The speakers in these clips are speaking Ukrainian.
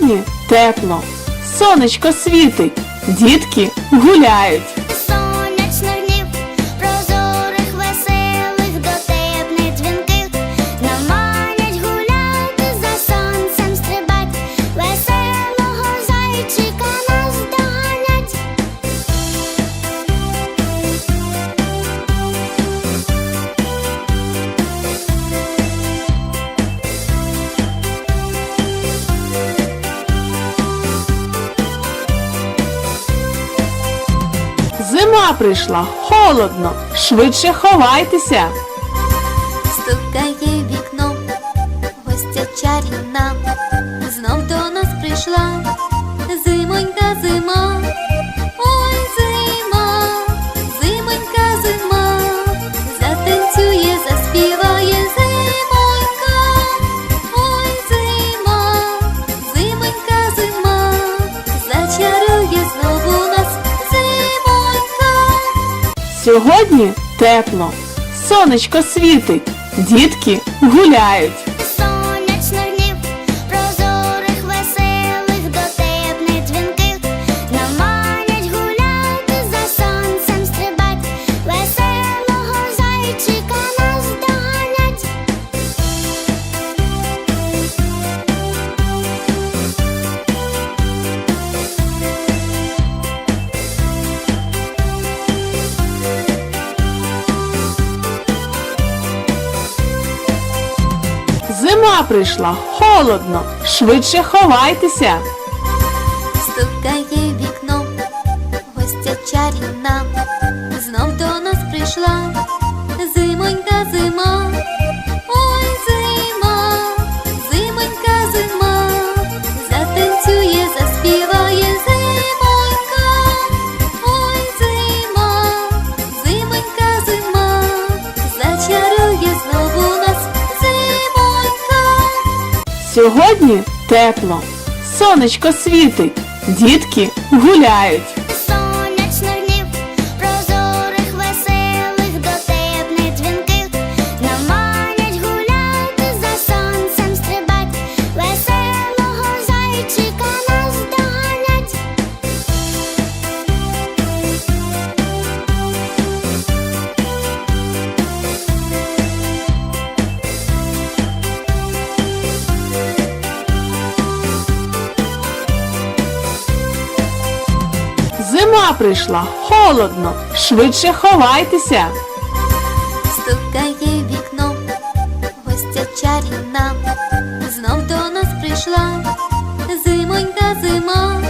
Сьогодні тепло, сонечко світить, дітки гуляють. Зима прийшла, холодно, швидше ховайтеся. Стукає вікно, гостя чарівна, знов до нас прийшла. Зимонька зима, Сьогодні тепло, сонечко світить, дітки гуляють. Зима прийшла, холодно, швидше ховайтеся. Стукає вікно, гостя чарівна, знов до нас прийшла. Зимонька зима, Сьогодні тепло, сонечко світить, дітки гуляють. Зима прийшла, холодно, швидше ховайтеся. Стукає вікно, гостя чарівна, знов до нас прийшла. Зимонька зима,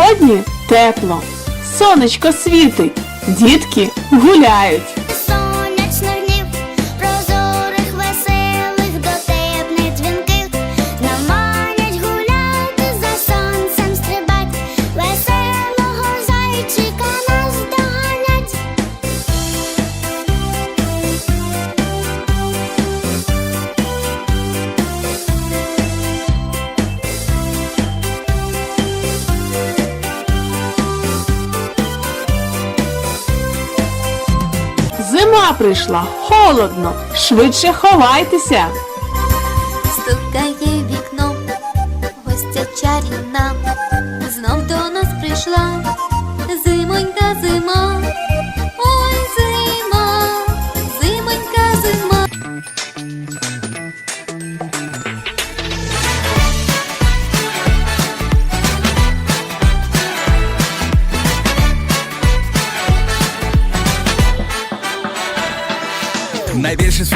Сьогодні тепло, сонечко світить, дітки гуляють. Зима прийшла, холодно, швидше ховайтеся. Стукає вікно, гостя чарівна, знов до нас прийшла. Зимонька зима,